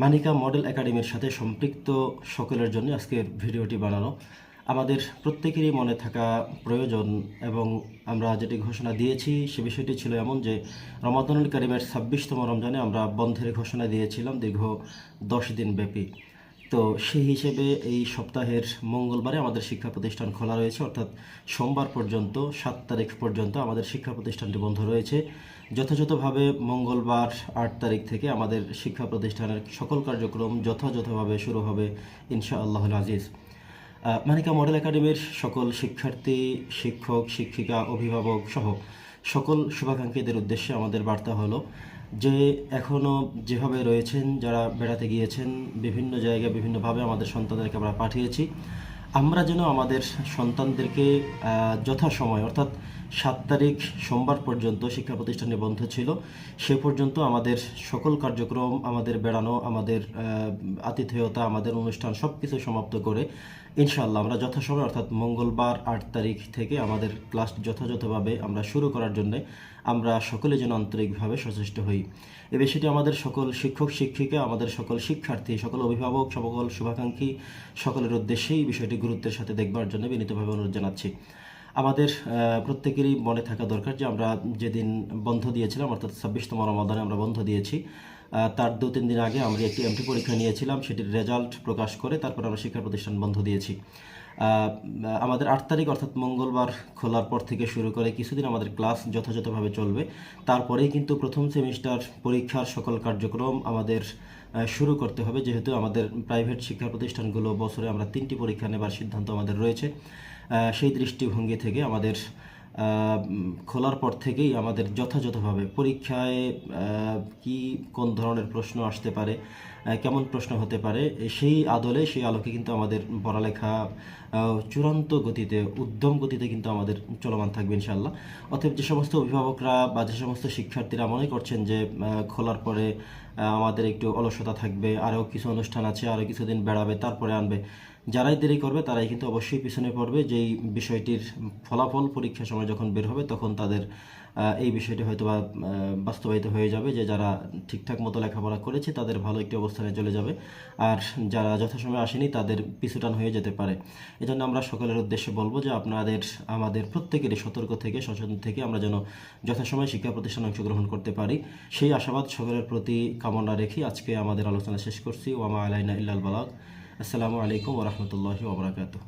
Manika model একাডেমির সাথে সম্পৃক্ত সকলের জন্য আজকের ভিডিওটি বানানো। আমাদের প্রত্যেকেরই মনে থাকা প্রয়োজন এবং আমরা যেটি ঘোষণা দিয়েছি সে বিষয়টি ছিল এমন যে, রমাদানুল করিমের ছাব্বিশতম রমজানে আমরা বন্ধের ঘোষণা দিয়েছিলাম দীর্ঘ দশ দিন ব্যাপী। তো সেই হিসেবে এই সপ্তাহের মঙ্গলবারে আমাদের শিক্ষা প্রতিষ্ঠান খোলা রয়েছে, অর্থাৎ সোমবার পর্যন্ত, সাত তারিখ পর্যন্ত আমাদের শিক্ষা প্রতিষ্ঠানটি বন্ধ রয়েছে। যথাযথভাবে মঙ্গলবার আট তারিখ থেকে আমাদের শিক্ষা প্রতিষ্ঠানের সকল কার্যক্রম যথাযথভাবে শুরু হবে ইনশা আল্লাহুল আজিজ মানিকা মডেল একাডেমির সকল শিক্ষার্থী, শিক্ষক, শিক্ষিকা, অভিভাবক সহ সকল শুভাকাঙ্ক্ষীদের উদ্দেশ্যে আমাদের বার্তা হলো যে এখনও যেভাবে রয়েছেন যারা বেড়াতে গিয়েছেন বিভিন্ন জায়গায় বিভিন্নভাবে আমাদের সন্তানদেরকে আমরা পাঠিয়েছি। আমরা যেন আমাদের সন্তানদেরকে যথাসময়, অর্থাৎ সাত তারিখ সোমবার পর্যন্ত শিক্ষা প্রতিষ্ঠানে বন্ধ ছিল, সে পর্যন্ত আমাদের সকল কার্যক্রম, আমাদের বেড়ানো, আমাদের আতিথেয়তা, আমাদের অনুষ্ঠান সব কিছু সমাপ্ত করে ইনশাআল্লাহ আমরা যথাসময়, অর্থাৎ মঙ্গলবার আট তারিখ থেকে আমাদের ক্লাস যথাযথভাবে আমরা শুরু করার জন্য আমরা সকলে যেন আন্তরিকভাবে সচেষ্ট হই। এ বিষয়টি আমাদের সকল শিক্ষক শিক্ষিকা আমাদের সকল শিক্ষার্থী, সকল অভিভাবক, সকল শুভাকাঙ্ক্ষী, সকলের উদ্দেশ্যেই বিষয়টি গুরুত্বের সাথে দেখবার জন্য বিনীতভাবে অনুরোধ জানাচ্ছি। আমাদের প্রত্যেকেরই মনে থাকা দরকার যে আমরা যেদিন বন্ধ দিয়েছিলাম, অর্থাৎ ছাব্বিশতম রমাদানে আমরা বন্ধ দিয়েছি তার দু তিন দিন আগে আমরা একটি এমটি পরীক্ষা নিয়েছিলাম, সেটির রেজাল্ট প্রকাশ করে তারপর আমরা শিক্ষা প্রতিষ্ঠান বন্ধ দিয়েছি। আমাদের আট তারিখ, অর্থাৎ মঙ্গলবার খোলার পর থেকে শুরু করে কিছুদিন আমাদের ক্লাস যথাযথভাবে চলবে। তারপরেই কিন্তু প্রথম সেমিস্টার পরীক্ষার সকল কার্যক্রম আমাদের শুরু করতে হবে। যেহেতু আমাদের প্রাইভেট শিক্ষা প্রতিষ্ঠানগুলো বছরে আমরা তিনটি পরীক্ষা নেবার সিদ্ধান্ত আমাদের রয়েছে। সেই দৃষ্টিভঙ্গি থেকে আমাদের খোলার পর থেকেই আমাদের যথাযথভাবে পরীক্ষায় কি, কোন ধরনের প্রশ্ন আসতে পারে কেমন প্রশ্ন হতে পারে সেই আদলে, সেই আলোকে কিন্তু আমাদের পড়ালেখা চূড়ান্ত গতিতে, উদ্যম গতিতে কিন্তু আমাদের চলমান থাকবে ইনশাল্লাহ অতএব যে সমস্ত অভিভাবকরা বা যে সমস্ত শিক্ষার্থীরা মনে করছেন যে খোলার পরে আমাদের একটু অলসতা থাকবে, আরও কিছু অনুষ্ঠান আছে, আরও কিছুদিন বেড়াবে, তারপরে আনবে। যারাই দেরি করবে, তারাই কিন্তু অবশ্যই পিছনে পড়বে। যেই বিষয়টির ফলাফল পরীক্ষার সময় যখন বের হবে, তখন তাদের এই বিষয়টি হয়তো বা বাস্তবায়িত হয়ে যাবে যে যারা ঠিকঠাক মতো লেখাপড়া করেছে, তাদের ভালো একটি অবস্থানে চলে যাবে। আর যারা যথাসময়ে আসেনি, তাদের পিছুটান হয়ে যেতে পারে। এজন্য আমরা সকলের উদ্দেশ্যে বলব যে আপনাদের, আমাদের প্রত্যেকেরই সতর্ক থেকে, সচেতন থেকে আমরা যেন যথাসময়ে শিক্ষা প্রতিষ্ঠানে অংশগ্রহণ করতে পারি। সেই আশাবাদ সকলের প্রতি কামনা রেখে আজকে আমাদের আলোচনা শেষ করছি। ওয়ামা আলাইনা ইল্লাল বালাক আসসালামু আলাইকুম ওরহমতুল্লাহি ওবরাকাতুহ